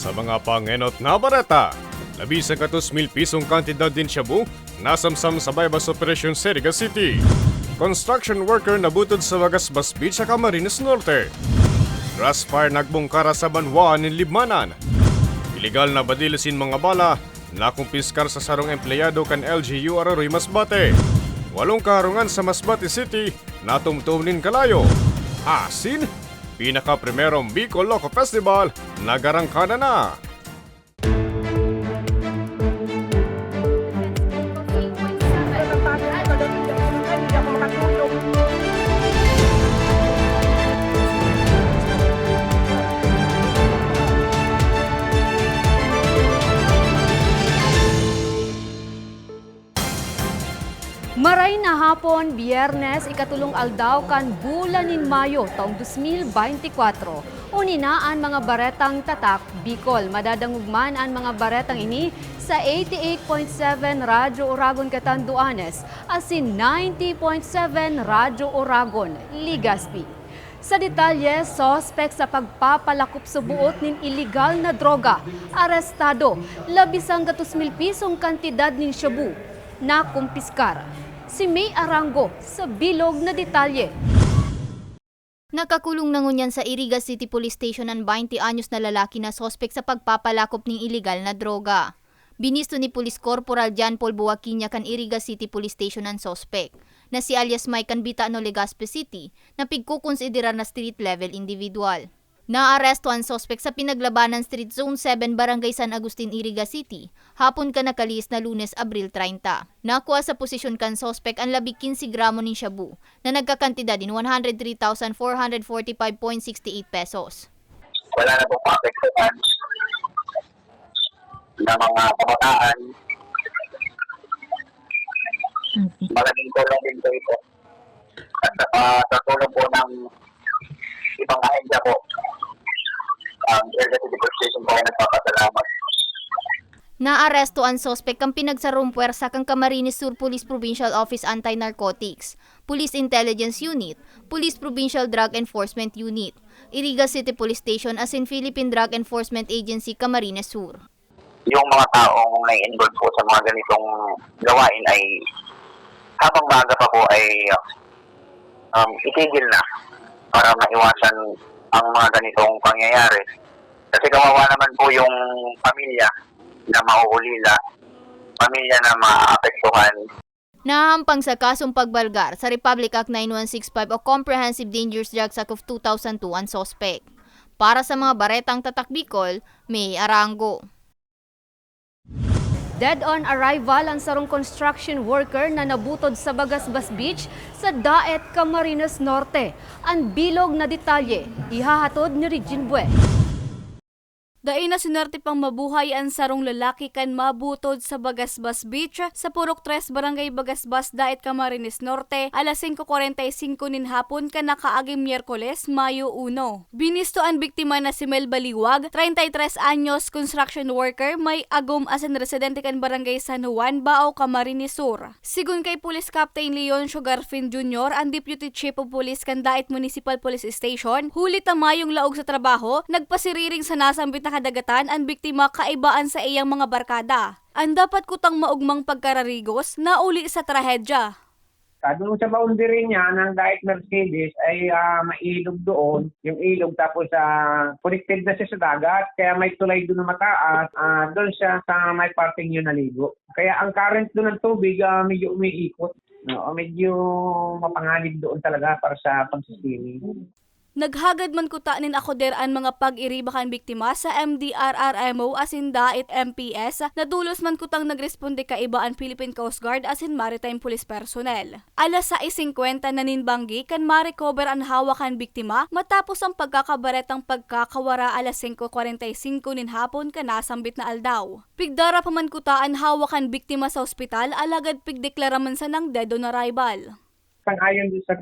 Sa mga pangenot na barata, labi sa katus mil pisong kantidad din Shabu, nasamsam sa Baybas Operation Seriga City. Construction worker nabutod sa Wagasbas Beach sa Camarines Norte. Grass fire nagbungkara sa Banwaan ng Libmanan. Ilegal na badilasin mga bala na kumpiskar sa sarong empleyado kan LGU Araroy Masbate. Walong karungan sa Masbate City na tumtumnin kalayo. Asin, pinaka-primerong Bicol Loco Festival nagarangkada na. Hapon, biyernes, ikatulong aldaw kan bulan nin Mayo taong 2024. Uninaan mga baretang tatak, Bicol. Madadangugman ang mga baretang ini sa 88.7 Radyo Oragon Catanduanes asin 90.7 Radyo Oragon, Ligaspi. Sa detalye, sospek sa pagpapalakop sa buot nin iligal na droga, arestado, labisang gatus mil pisong kantidad nin shabu, na kumpiskar. Si May Arango sa bilog na detalye. Nakakulong na sa Iriga City Police Station ang 20 anyos na lalaki na sospek sa pagpapalakop ng iligal na droga. Binisto ni Police Corporal Jan Paul Buwakinya kan Iriga City Police Station ang sospek na si alias Mike Bita no Legazpi City na pigkukonsiderar na street level individual. Naaresto ang sospek sa pinaglabanan Street Zone 7 Barangay San Agustin, Iriga City, hapon ka nakalis na lunes, Abril 30. Nakuha sa posisyon kan sospek ang labing 15 gramo ng shabu na nagkakantidad din 103,445.68 pesos. wala na pong maapektuhan ng mga kabataan. Malaking tulong din po ito. At uh, sa tulong po ng ibang ahensya po, um, Area City Police Station po ay nagpapasalamat. Naaresto ang sospek ang pinagsarong puwersa kang Camarines Sur Police Provincial Office Anti-Narcotics, Police Intelligence Unit, Police Provincial Drug Enforcement Unit, Iriga City Police Station as in Philippine Drug Enforcement Agency Camarines Sur. Yung mga taong nai-involve po sa mga ganitong gawain ay habang baga pa po ay um, itigil na para maiwasan ang mga ganitong pangyayari. Kasi kawawa naman po yung pamilya na mauulila, pamilya na maapektuhan. Nahampang sa kasong pagbalgar sa Republic Act 9165 o Comprehensive Dangerous Drugs Act of 2002 ang sospek. Para sa mga baretang tatak Bicol, may arango. Dead on arrival ang sarong construction worker na nabutod sa Bagasbas Beach sa Daet, Camarines Norte. Ang bilog na detalye, ihahatod ni Regine Bue. Daay na sinerte pang mabuhay ang sarong lalaki kan mabutod sa Bagasbas Beach sa Purok 3 Barangay Bagasbas Daet Camarines Norte alas 5.45 nin hapon ka nakaaging Miyerkules, Mayo 1. Binisto ang biktima na si Mel Baliwag, 33 anyos construction worker, may agom as an residente kan Barangay San Juan, Bao, Camarines Sur. Sigun kay Police Captain Leon Sugarfin Jr., ang Deputy Chief of Police kan Daet Municipal Police Station, huli tamayong laog sa trabaho, nagpasiriring sa nasambit na kadagatan ang biktima kaibaan sa iyang mga barkada. Ang dapat kutang maugmang pagkararigos na uli sa trahedya. Uh, doon sa boundary niya ng Diet Mercedes ay ah, mailog doon, yung ilog tapos uh, connected na siya sa dagat, kaya may tulay doon na mataas, ah, doon siya sa may parting yun naligo. Kaya ang current doon ng tubig ah, medyo umiikot. No, medyo mapanganib doon talaga para sa pagsiswimming. Naghagad man kutanin ako der ang mga pag-iriba kan biktima sa MDRRMO asin Dait MPS na dulos man kutang nagresponde ka iba ang Philippine Coast Guard asin Maritime Police Personnel. Alas 6.50 na ninbanggi kan ma-recover ang hawak kan biktima matapos ang pagkakabaretang pagkakawara alas 5.45 nin hapon ka nasambit na aldaw. Pigdara pa man kutaan hawak kan biktima sa ospital alagad pigdeklara man sa ng dead on arrival. Sang-ayon doon sa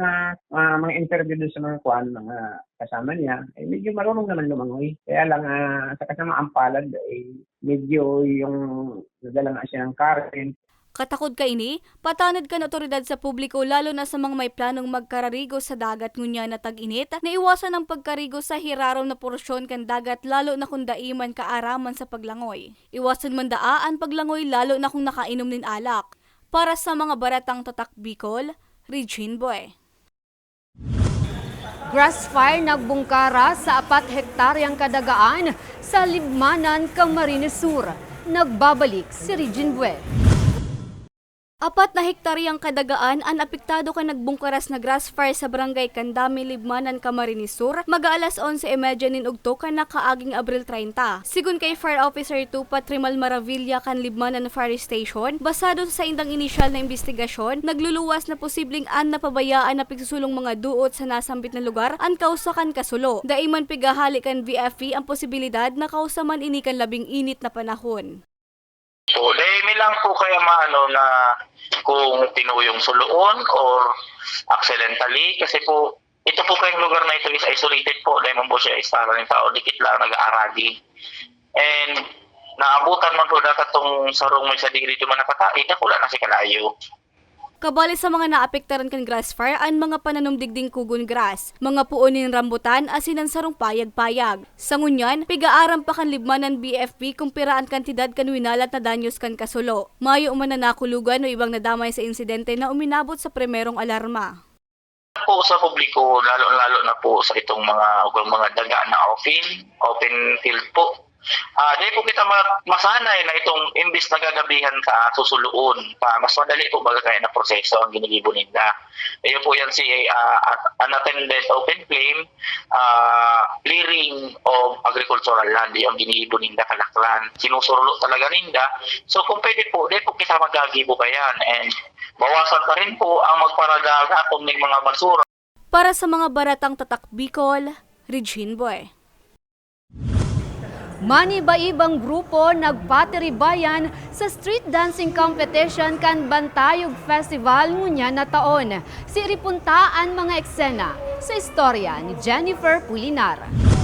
ah, mga interview doon sa mga kuan, mga kasama niya, ay medyo marunong naman lumangoy. Kaya lang ah, sa kasama ang palad ay medyo yung nadala nga siya ng current, Katakod ka ini, patanad kan otoridad sa publiko lalo na sa mga may planong magkararigo sa dagat ngunya na tag-init, na iwasan ang pagkarigo sa hiraraw na porsyon kan dagat lalo na kung daiman kaaraman sa paglangoy. Iwasan man daaan paglangoy lalo na kung nakainom nin alak. Para sa mga baratang tatak Bicol, Regine Boy. Grass fire nagbungkara sa 4 hektaryang kadagaan sa Libmanan, Camarines Sur. Nagbabalik si Regine Bue. Apat na hektaryang kadagaan ang apektado ka nagbungkaras na grass fire sa barangay Kandami, Libmanan, Camarines Sur, mag-aalas 11.30 nin ugto ka na kaaging Abril 30. Sigun kay Fire Officer 2 Patrimal Maravilla kan Libmanan Fire Station, basado sa indang inisyal na investigasyon, nagluluwas na posibleng an napabayaan na pigsusulong mga duot sa nasambit na lugar ang kausakan kasulo. Daiman pigahali kan VFE ang posibilidad na kausaman ini kan labing init na panahon. So, eh, may lang po kaya maano na kung tinuyong suluon or accidentally? Kasi po ito po kayong lugar na ito is isolated po. Dahil man po siya is para ng tao. Dikit lang nag-aaradi and naabutan man po dapat tong sarong may sa diri man nakatain na na si kalayo Kabali sa mga naapektaran kan grass fire ang mga pananumdigding kugon grass, mga puonin rambutan asin ang sarong payag-payag. Sa ngunyan, pigaaram pa kan libmanan BFP kung piraan kantidad kan winalat na danyos kan kasulo. Mayo man na nakulugan o ibang nadamay sa insidente na uminabot sa primerong alarma. po sa publiko lalo-lalo na po sa itong mga mga daga na open open field po Ah, di po kita ma- masanay na itong imbis na gagabihan ka susuluon pa mas madali po baga kaya na proseso ang ginigibo ninda. Ayun po yan si ah, at- unattended open claim ah, clearing of agricultural land yung ginigibo ninda kalaklan. Sinusurlo talaga ninda. So kung pwede po, di po kita magagibo kayan and bawasan pa rin po ang magparadagatong ng mga basura Para sa mga baratang tatak Bicol, Regine Boy. Maniba-ibang grupo nagpatiribayan sa street dancing competition kan Bantayog Festival ngunya na taon. Si ripuntaan mga eksena sa istorya ni Jennifer Pulinar.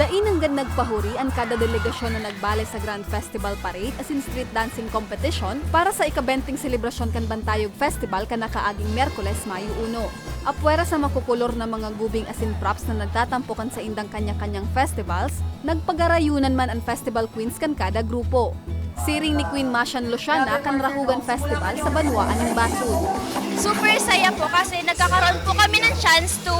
Dain hanggang nagpahuri ang kada delegasyon na nagbale sa Grand Festival Parade as in street dancing competition para sa ikabenting selebrasyon kan Bantayog Festival kan nakaaging Merkules, Mayo 1. Apwera sa makukulor na mga gubing asin props na nagtatampukan sa indang kanya-kanyang festivals, nagpagarayunan man ang festival queens kan kada grupo. Siring ni Queen Mashan Luciana kan Rahugan Festival sa Banwaan ng Basud. super saya po kasi nagkakaroon po kami ng chance to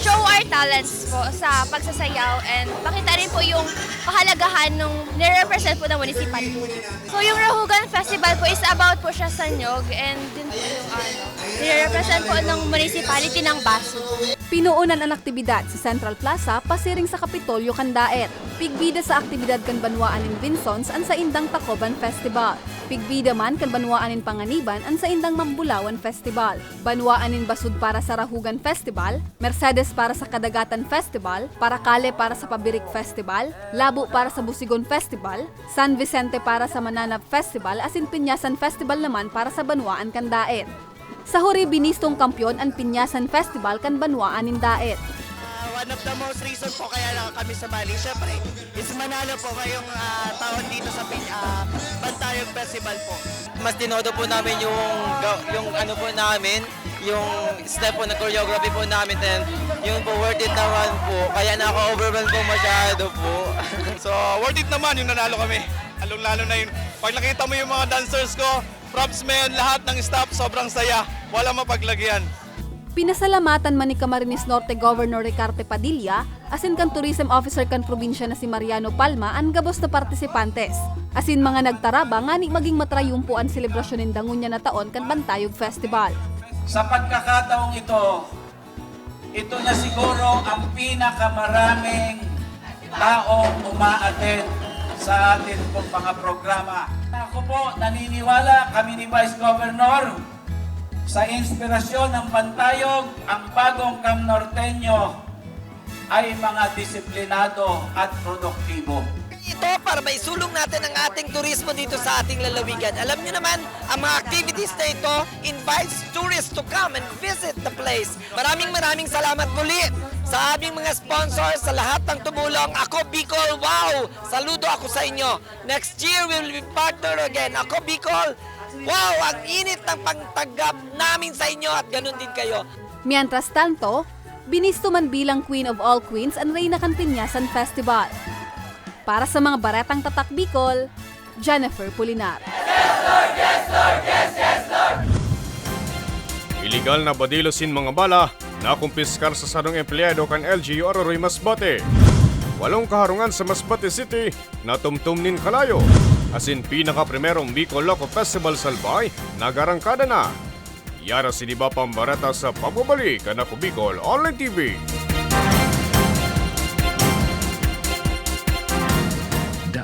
show our talents po sa pagsasayaw and pakita rin po yung kahalagahan nung nire-represent po ng municipality. So yung Rahugan Festival po is about po siya sa nyog and din po yung ano, nire-represent po ng municipality ng Baso. Pinuunan ang aktibidad sa Central Plaza pasiring sa Kapitolyo Kandaet. Pigbida sa aktibidad kan Banwaan in Vinsons an sa Indang Tacoban Festival. Pigbida man kan Banwaan in Panganiban an sa Indang Mambulawan Festival. Banwaan in Basud para sa Rahugan Festival, Mercedes para sa Kadagatan Festival, Paracale para sa Pabirik Festival, Labo para sa Busigon Festival, San Vicente para sa Mananap Festival asin Pinyasan Festival naman para sa Banwaan Kandaet. Sa huri binistong kampyon ang Pinyasan Festival kan Banwaan in Daet. Ah, one of the most reason po kaya lang kami sumali, syempre, is manalo po ngayong ah, taon dito sa Pin- ah, Bantayog Festival po. mas dinodo po namin yung yung ano po namin, yung step po na choreography po namin and yung po worth it naman po. Kaya naka-overwhelm po masyado po. So, worth it naman yung nanalo kami. Lalong-lalo na yun. Pag nakita mo yung mga dancers ko, props men, lahat ng staff, sobrang saya. Wala mapaglagyan. Pinasalamatan man ni Camarines Norte Governor Ricarte Padilla, asin kan tourism officer kan probinsya na si Mariano Palma ang gabos na partisipantes. Asin mga nagtaraba nga ni maging matrayumpo ang selebrasyon ng dangunya na taon kan Bantayog Festival. Sa pagkakataong ito, ito na siguro ang pinakamaraming taong umaattend sa atin pong mga programa. Ako po, naniniwala kami ni Vice Governor sa inspirasyon ng Bantayog, ang bagong Cam Norteño ay mga disiplinado at produktibo. Ito para maisulong natin ang ating turismo dito sa ating lalawigan. Alam nyo naman, ang mga activities na ito invites tourists to come and visit the place. Maraming maraming salamat muli sa aming mga sponsors, sa lahat ng tumulong. Ako, Bicol, wow! Saludo ako sa inyo. Next year, we will be partner again. Ako, Bicol, wow! Ang init ng pangtanggap namin sa inyo at ganun din kayo. Mientras tanto, binisto man bilang Queen of All Queens ang Reyna Cantinyasan Festival. Para sa mga baretang tatak Bicol, Jennifer Pulinar. Iligal na badilosin mga bala na kumpiskar sa sarong empleyado kan LGU Araroy Masbate. Walong kaharungan sa Masbate City na tumtumnin kalayo. Asin pinaka primerong Bicol Loco Festival Salbay, nagarangkada na. Yara si Diba Pambarata sa pagbabalik na Bicol Online TV.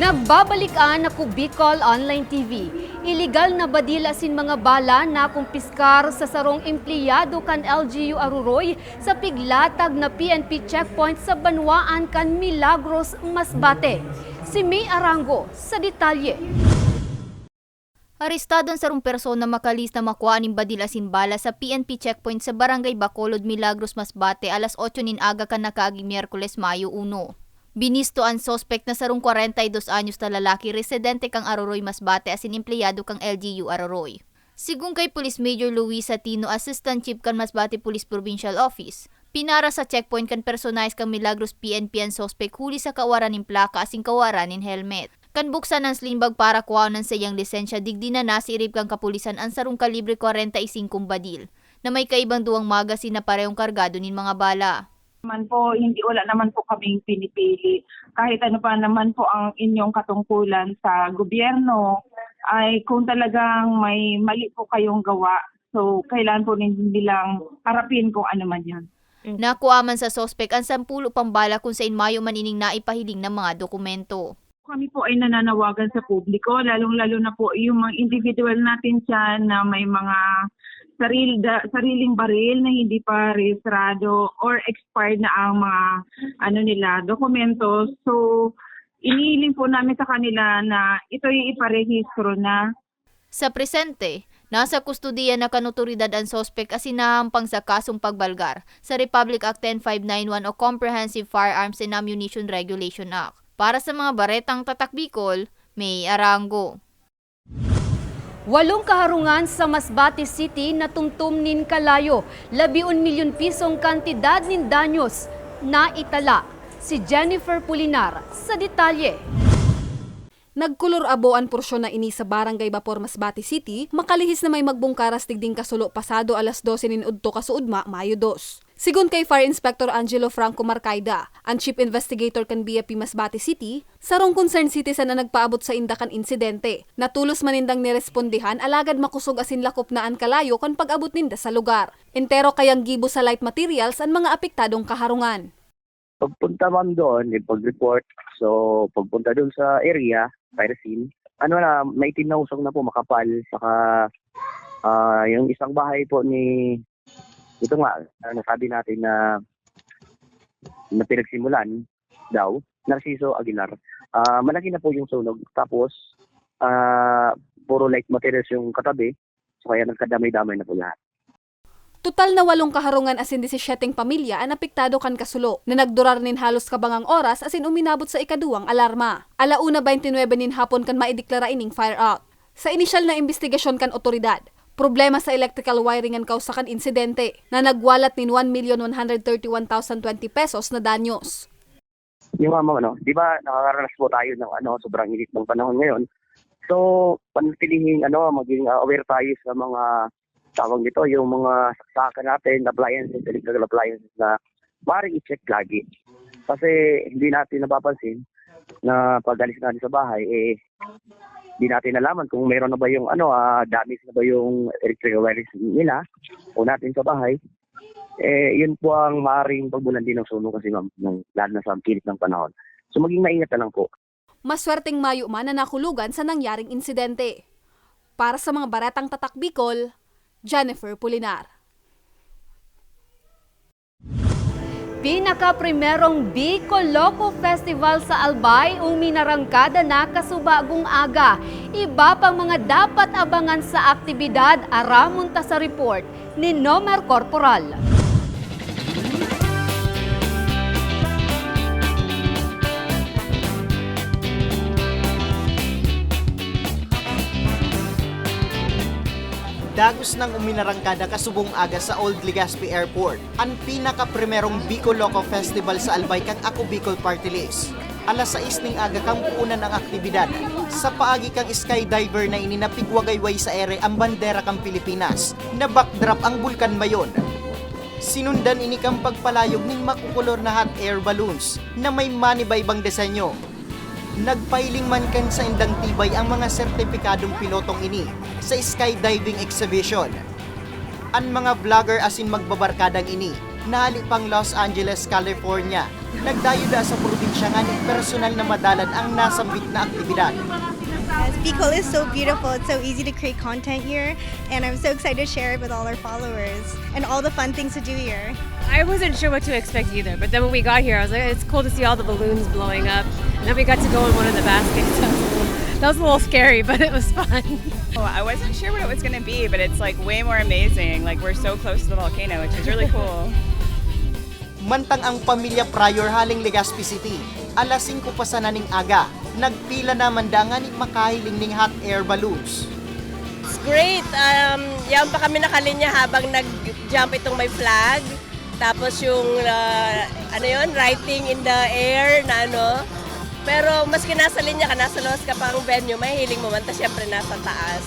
Nagbabalikan na Bicol Online TV. Iligal na badila sin mga bala na kumpiskar sa sarong empleyado kan LGU Aruroy sa piglatag na PNP checkpoint sa Banwaan kan Milagros, Masbate. Si May Arango sa detalye. Arestado ang sarong persona makalis na makuha ng badila bala sa PNP checkpoint sa Barangay Bacolod, Milagros, Masbate alas 8 nin aga kan nakaagi Miyerkules, Mayo 1. Binisto ang sospek na sarong 42 anyos na lalaki residente kang Aroroy Masbate asin empleyado kang LGU Aroroy. Sigung kay Police Major Luis Satino, Assistant Chief kan Masbate Police Provincial Office, pinara sa checkpoint kan personalize kang Milagros PNP ang sospek huli sa kawaran ng plaka asin kawaran ng helmet. Kan buksan ang slimbag para kuhanan sa iyang lisensya digdi na nasirip kang kapulisan ang sarong kalibre 45 badil na may kaibang duwang magasin na parehong kargado nin mga bala naman po, hindi wala naman po kaming pinipili. Kahit ano pa naman po ang inyong katungkulan sa gobyerno, ay kung talagang may mali po kayong gawa, so kailan po nilang harapin kung ano man yan. Nakuha man sa sospek ang sampulo pambala kung sa inmayo manining naipahiling ng mga dokumento. Kami po ay nananawagan sa publiko, lalong-lalo na po yung mga individual natin dyan na may mga sarili, da, sariling baril na hindi pa rehistrado or expired na ang mga ano nila dokumento. So iniiling po namin sa kanila na ito ay iparehistro na. Sa presente, nasa kustudiya na kanuturidad ang sospek asinahampang sa kasong pagbalgar sa Republic Act 10591 o Comprehensive Firearms and Ammunition Regulation Act. Para sa mga baretang tatak Bicol, may arango. Walong kaharungan sa Masbate City na tumtum nin kalayo, labiun milyon pisong kantidad nin danyos na itala. Si Jennifer Pulinar sa detalye. Nagkulor abo ang porsyon na ini sa Barangay Bapor Masbate City, makalihis na may magbungkaras tigding kasulo pasado alas 12 nin udto kasuudma Mayo 2. Sigun kay Fire Inspector Angelo Franco Marcaida, ang Chief Investigator kan BFP Masbate City, sarong concerned citizen na nagpaabot sa indakan insidente. Natulos manindang nirespondihan alagad makusog asin lakop na ang kalayo kon pag-abot ninda sa lugar. Entero kayang gibo sa light materials ang mga apektadong kaharungan. Pagpunta ma'am doon, yung pag-report, so pagpunta doon sa area, fire scene, ano na, may tinausok na po makapal, saka ah, yung isang bahay po ni, ito nga, nasabi natin na na pinagsimulan daw, Narciso Aguilar. Ah, malaki na po yung sunog. Tapos, ah, puro light materials yung katabi, so kaya nagkadamay-damay na po lahat. Total na walong kaharungan asin 17 pamilya ang apektado kan kasulo na nagdurar nin halos kabangang oras asin uminabot sa ikaduwang alarma. Alauna 29 nin hapon kan maideklara ining fire out. Sa inisyal na investigasyon kan otoridad, problema sa electrical wiring ang kausa kan insidente na nagwalat nin 1,131,020 pesos na danyos. Yung mga ano, di ba nakakaranas po tayo ng ano, sobrang init ng panahon ngayon. So, panatilihin ano, maging uh, aware tayo sa mga tawag nito, yung mga saksakan natin, appliances, electrical appliances na maaaring i-check lagi. Kasi hindi natin napapansin na pag alis natin sa bahay, eh, hindi natin nalaman kung meron na ba yung ano, ah, damage na ba yung electrical wireless nila o natin sa bahay. Eh, yun po ang maaaring pagbulan din ng sunog kasi ma'am, ng, lalo na sa pilit ng panahon. So maging maingat na lang po. Maswerteng mayo man na nakulugan sa nangyaring insidente. Para sa mga baratang tatak Bicol, Jennifer Pulinar. Pinaka-primerong Bicol Loco Festival sa Albay uminarangkada na kasubagong aga. Iba pang mga dapat abangan sa aktibidad aramunta sa report ni Nomer Corporal. Dagos ng uminarangkada kasubong aga sa Old Legazpi Airport, ang pinaka-primerong Bicol Loco Festival sa Albay kang Ako Bicol Party List. Alas 6 ning aga kang puunan ang aktibidad. Sa paagi kang skydiver na ininapigwagayway sa ere ang bandera kang Pilipinas, na backdrop ang Bulkan Mayon. Sinundan ini kang pagpalayog ning makukulor na hot air balloons na may manibaybang disenyo nagpailing man kan sa indang tibay ang mga sertipikadong pilotong ini sa skydiving exhibition. Ang mga vlogger asin magbabarkadang ini, nahali pang Los Angeles, California. Nagdayo da sa probinsya nga ni personal na madalan ang nasambit na aktibidad. Yes, Bicol is so beautiful. It's so easy to create content here, and I'm so excited to share it with all our followers and all the fun things to do here. I wasn't sure what to expect either, but then when we got here, I was like, it's cool to see all the balloons blowing up. And then we got to go in one of the baskets. That was a little scary, but it was fun. Oh, I wasn't sure what it was going to be, but it's like way more amazing. Like we're so close to the volcano, which is really cool. Mantang ang pamilya Prior haling Legazpi City, alas 5 pa sa naning aga, nagpila naman da nga ni makahiling ning hot air balloons. It's great. Um, yan pa kami nakalinya habang nag-jump itong may flag. Tapos yung, uh, ano yun, writing in the air na ano. Pero maski nasa linya ka, nasa loob ka pang venue, may hiling mo man, ta syempre nasa taas.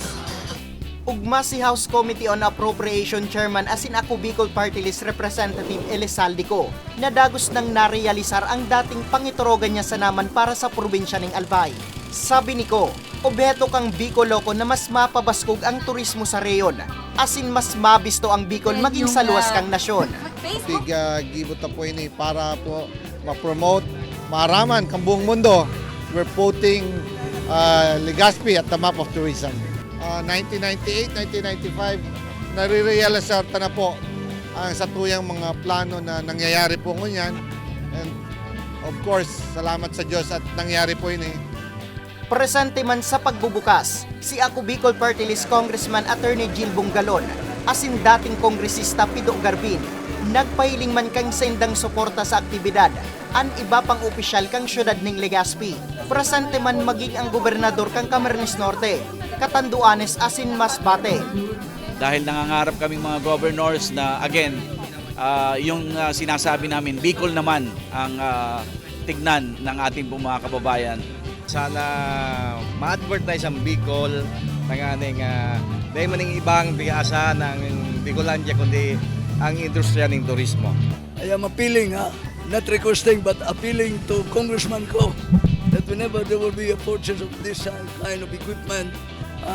Ugma si House Committee on Appropriation Chairman asin ako Bicol Party List Representative Elisaldico na dagos nang narealisar ang dating pangitorogan niya sa naman para sa probinsya ng Albay. Sabi ni ko, obheto kang Bicol Loco na mas mapabaskog ang turismo sa reyon, asin mas mabisto ang Bicol maging sa luwas kang nasyon. Big uh, gibot na po ini para po ma-promote, maaraman kang buong mundo. We're putting uh, Legazpi at the map of tourism. Uh, 1998, 1995, nare-realisar na po ang sa tuyang mga plano na nangyayari po ngunyan. And of course, salamat sa Diyos at nangyari po ini. Presente man sa pagbubukas, si ako Bicol Party List Congressman Attorney Jill Bungalon, asin dating kongresista Pido Garbin, nagpahiling man kang sa indang suporta sa aktibidad, an iba pang opisyal kang syudad ning Legazpi. Presente man maging ang gobernador kang Camarines Norte, Katanduanes asin Masbate. Dahil nangangarap kaming mga governors na again, ah, yung ah, sinasabi namin, Bicol naman ang ah, tignan ng ating mga kababayan. Sana ma-advertise ang Bicol ng ating uh, dahil maning ibang bigasa ng Bicolandia kundi ang industriya ng turismo. I am appealing, uh, not requesting but appealing to Congressman Ko that whenever there will be a purchase of this kind of equipment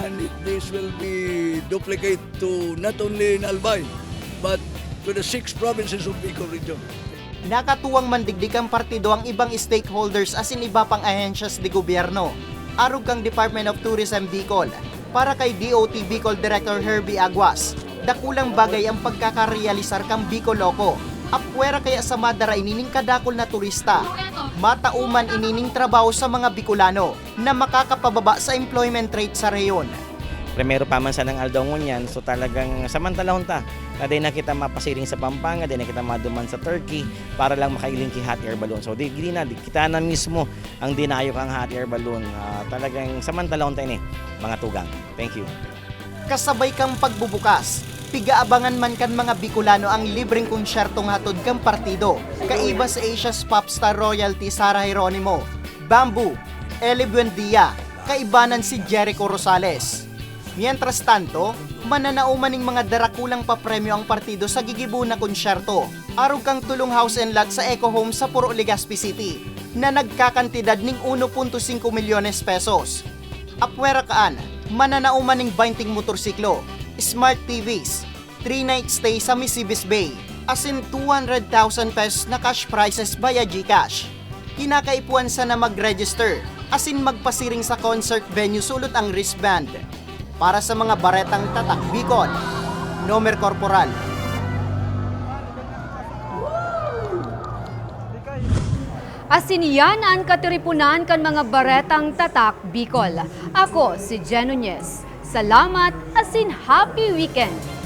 and this will be duplicate to not only in Albay but to the six provinces of Bicol region. Nakatuwang mandigdig ang partido ang ibang stakeholders as in iba pang ahensyas de gobyerno. Arog kang Department of Tourism Bicol para kay DOT Bicol Director Herbie Aguas. Dakulang bagay ang pagkakarealisar kang Bicol Loco. Apwera kaya sa madara inining kadakol na turista. Matauman inining trabaho sa mga Bicolano na makakapababa sa employment rate sa reyon. Primero pa man sa ng aldongon yan, so talagang samantalahon ta. Na din na kita mapasiring sa Pampanga, din na kita maduman sa Turkey para lang makailing ki hot air balloon. So di, di na, di, kita na mismo ang dinayo kang hot air balloon. Ah, talagang samantalahon tayo ni mga tugang. Thank you. Kasabay kang pagbubukas, pigaabangan man kan mga Bicolano ang libreng konsyertong hatod kang partido. Kaiba sa Asia's popstar royalty Sara Geronimo, Bamboo, Eli Buendia, kaibanan si Jericho Rosales. Mientras tanto, mananauman ning mga darakulang papremyo ang partido sa gigibo na konsyerto. Arog kang tulong house and lot sa Eco Home sa Puro Legazpi City na nagkakantidad ning 1.5 milyones pesos. Apwera kaan, mananauman ning 20 motorsiklo, smart TVs, 3 night stay sa Misibis Bay, as in 200,000 pesos na cash prizes via GCash. Kinakaipuan sa na mag-register, as in magpasiring sa concert venue sulot ang wristband. Para sa mga baretang tatak Bicol, Nomer Corporal, Asin yan ang katiripunan kan mga baretang tatak Bicol. Ako si Jen Nunez. Salamat a happy weekend.